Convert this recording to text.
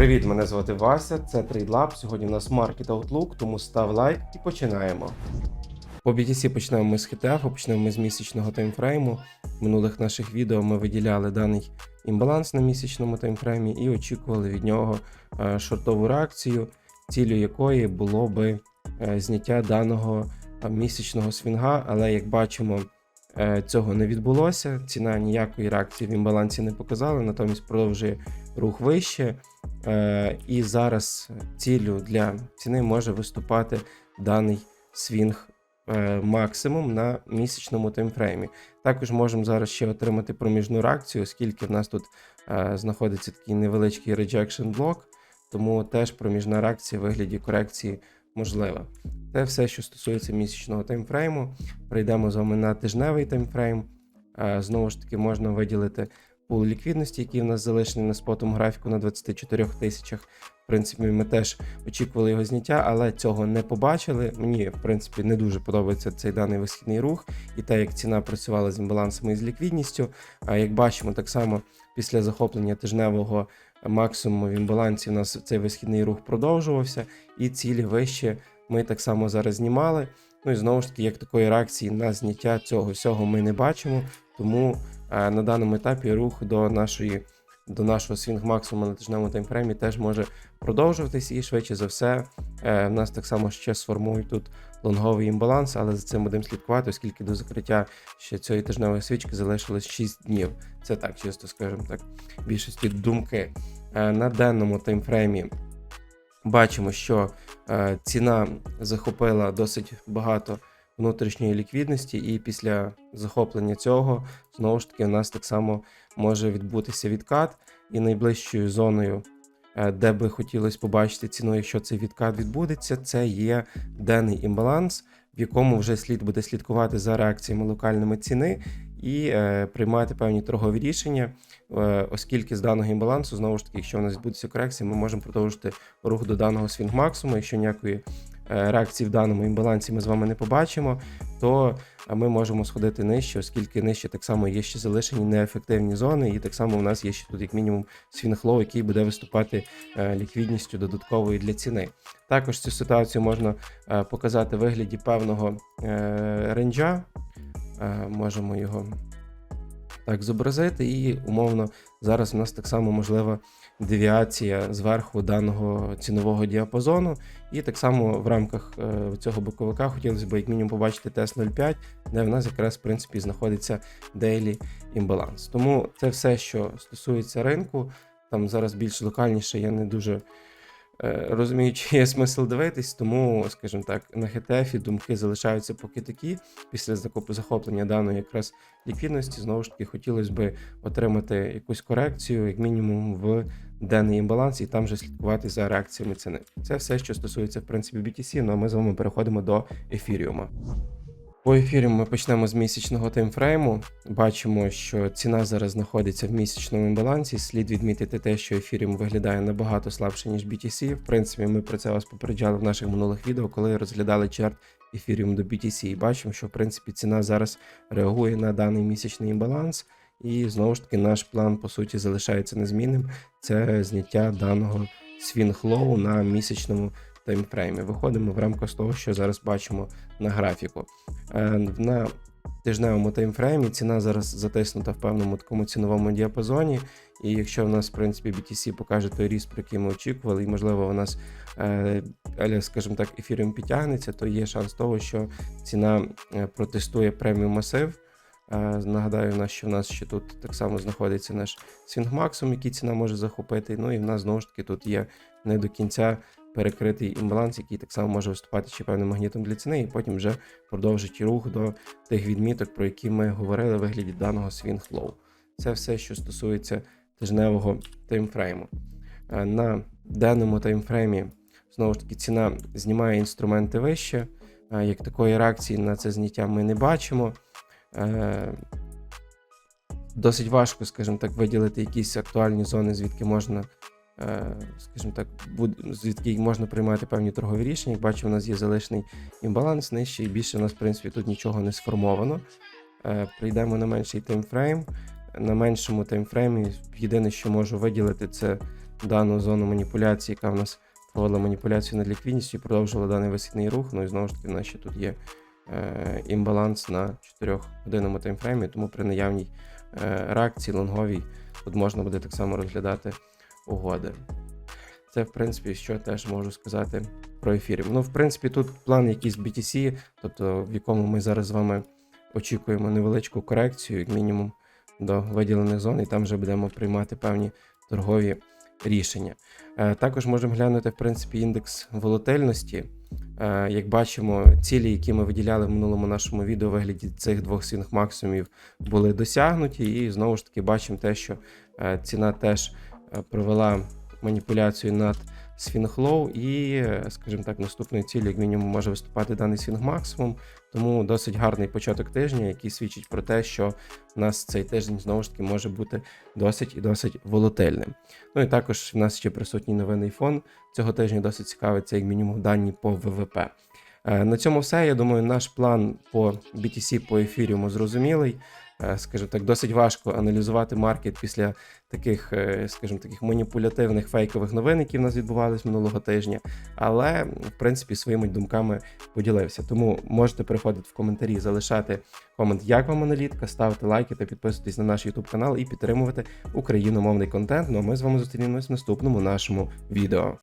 Привіт, мене звати Вася, це TradeLab. Сьогодні у нас Market Outlook, тому став лайк і починаємо. По BTC почнемо ми з HTF, почнемо з місячного таймфрейму. В минулих наших відео ми виділяли даний імбаланс на місячному таймфреймі і очікували від нього е, шортову реакцію, цілю якої було би е, зняття даного е, місячного свінга, але як бачимо, цього не відбулося. Ціна ніякої реакції в імбалансі не показала, натомість продовжує рух вище. Е, І зараз ціллю для ціни може виступати даний свінг е, максимум на місячному таймфреймі. Також можемо зараз ще отримати проміжну реакцію, оскільки в нас тут е, знаходиться такий невеличкий rejection блок, тому теж проміжна реакція в вигляді корекції можлива. Це все, що стосується місячного таймфрейму. Прийдемо з вами на тижневий таймфрейм. Знову ж таки, можна виділити пул ліквідності, який в нас залишений на спотому графіку на 24 тисячах. В принципі, ми теж очікували його зняття, але цього не побачили. Мені, в принципі, не дуже подобається цей даний висхідний рух і те, як ціна працювала з імбалансами і з ліквідністю. А як бачимо, так само після захоплення тижневого максимуму в імбалансі у нас цей висхідний рух продовжувався, і цілі вище ми так само зараз знімали. Ну і знову ж таки, як такої реакції на зняття цього всього ми не бачимо, тому на даному етапі рух до нашої до нашого свінг максимуму на тижневому таймфреймі теж може продовжуватись, і швидше за все е, в нас так само ще сформують тут лонговий імбаланс, але за цим будемо слідкувати, оскільки до закриття ще цієї тижневої свічки залишилось 6 днів. Це так, чисто скажімо так, більшості думки. Е, на денному таймфреймі бачимо, що е, ціна захопила досить багато внутрішньої ліквідності, і після захоплення цього знову ж таки у нас так само може відбутися відкат, і найближчою зоною, е, де би хотілося побачити ціну, якщо цей відкат відбудеться, це є денний імбаланс, в якому вже слід буде слідкувати за реакціями локальними ціни і е, приймати певні торгові рішення, е, оскільки з даного імбалансу, знову ж таки, якщо у нас відбудеться корекція, ми можемо продовжити рух до даного свінг максимуму. Якщо ніякої реакції в даному імбалансі ми з вами не побачимо, то е, ми можемо сходити нижче, оскільки нижче так само є ще залишені неефективні зони, і так само у нас є ще тут як мінімум свінг-лоу, який буде виступати е, ліквідністю додатковою для ціни. Також цю ситуацію можна е, показати в вигляді певного е, ренджа. Е, Можемо його так зобразити, і умовно зараз у нас так само можлива девіація зверху даного цінового діапазону. І так само в рамках е, цього боковика хотілося б як мінімум побачити TES 05, де в нас якраз в принципі знаходиться daily імбаланс. Тому це все, що стосується ринку. Там зараз більш локальніше, я не дуже розумію, чи є смисл дивитись, тому, скажімо так, на HTF думки залишаються поки такі. Після захоплення даної якраз ліквідності, знову ж таки, хотілося б отримати якусь корекцію, як мінімум, в денний імбаланс, і там вже слідкувати за реакціями ціни. Це все, що стосується в принципі BTC, ну а ми з вами переходимо до ефіріума. По ефіріуму ми почнемо з місячного таймфрейму. Бачимо, що ціна зараз знаходиться в місячному імбалансі. Слід відмітити те, що ефіріум виглядає набагато слабше, ніж BTC. В принципі, ми про це вас попереджали в наших минулих відео, коли розглядали чарт ефіріум до BTC. І бачимо, що в принципі ціна зараз реагує на даний місячний імбаланс. І знову ж таки, наш план по суті залишається незмінним. Це зняття даного свінг-лоу на місячному таймфреймі. Виходимо в рамках того, що зараз бачимо на графіку. Е, На тижневому таймфреймі ціна зараз затиснута в певному такому ціновому діапазоні. І якщо в нас, в принципі, BTC покаже той ріст, про який ми очікували, і можливо у нас, е, скажімо так, ефіріум підтягнеться, то є шанс того, що ціна е, протестує преміум масив. Нагадаю, що в нас ще тут так само знаходиться наш свінг максимум, який ціна може захопити. Ну і в нас знову ж таки тут є не до кінця перекритий імбаланс, який так само може виступати ще певним магнітом для ціни, і потім вже продовжить рух до тих відміток, про які ми говорили в вигляді даного свінг лоу. Це все, що стосується тижневого таймфрейму. Е, На денному таймфреймі знову ж таки ціна знімає інструменти вище. Е, Як такої реакції на це зняття ми не бачимо. Е, Досить важко, скажімо так, виділити якісь актуальні зони, звідки можна, скажімо так, звідки можна приймати певні торгові рішення. Як бачимо, у нас є залишний імбаланс нижчий, і більше у нас, в принципі, тут нічого не сформовано. Е, Прийдемо на менший таймфрейм. На меншому таймфреймі єдине, що можу виділити, це дану зону маніпуляції, яка в нас проводила маніпуляцію над ліквідністю і продовжувала даний висхідний рух. Ну і знову ж таки, в нас ще тут є е, імбаланс на 4 годинному таймфреймі, тому при наявній е, реакції лонговій тут можна буде так само розглядати угоди. Це, в принципі, що теж можу сказати про ефірі. Ну, в принципі, тут план якийсь BTC, тобто в якому ми зараз з вами очікуємо невеличку корекцію, як мінімум, до виділених зон, і там вже будемо приймати певні торгові рішення. Е, Також можемо глянути, в принципі, індекс волатильності. Е, Як бачимо, цілі, які ми виділяли в минулому нашому відео у вигляді цих двох свінг максимумів, були досягнуті, і знову ж таки бачимо те, що е, ціна теж провела маніпуляцію над свінг-лоу, і, е, скажімо так, наступною цілею, як мінімум, може виступати даний свінг максимум. Тому досить гарний початок тижня, який свідчить про те, що в нас цей тиждень знову ж таки може бути досить і досить волатильним. Ну і також в нас ще присутній новинний фон цього тижня досить цікавий, це як мінімум дані по ВВП. Е, На цьому все. Я думаю, наш план по BTC по ефіріуму зрозумілий. Е, Скажімо так, досить важко аналізувати маркет після таких, е, скажімо, таких маніпулятивних фейкових новин, які в нас відбувались минулого тижня. Але, в принципі, своїми думками поділився. Тому можете переходити в коментарі, залишати комент, як вам аналітика, ставити лайки та підписуйтесь на наш YouTube канал і підтримувати україномовний контент. Ну а ми з вами зустрінемось в наступному нашому відео.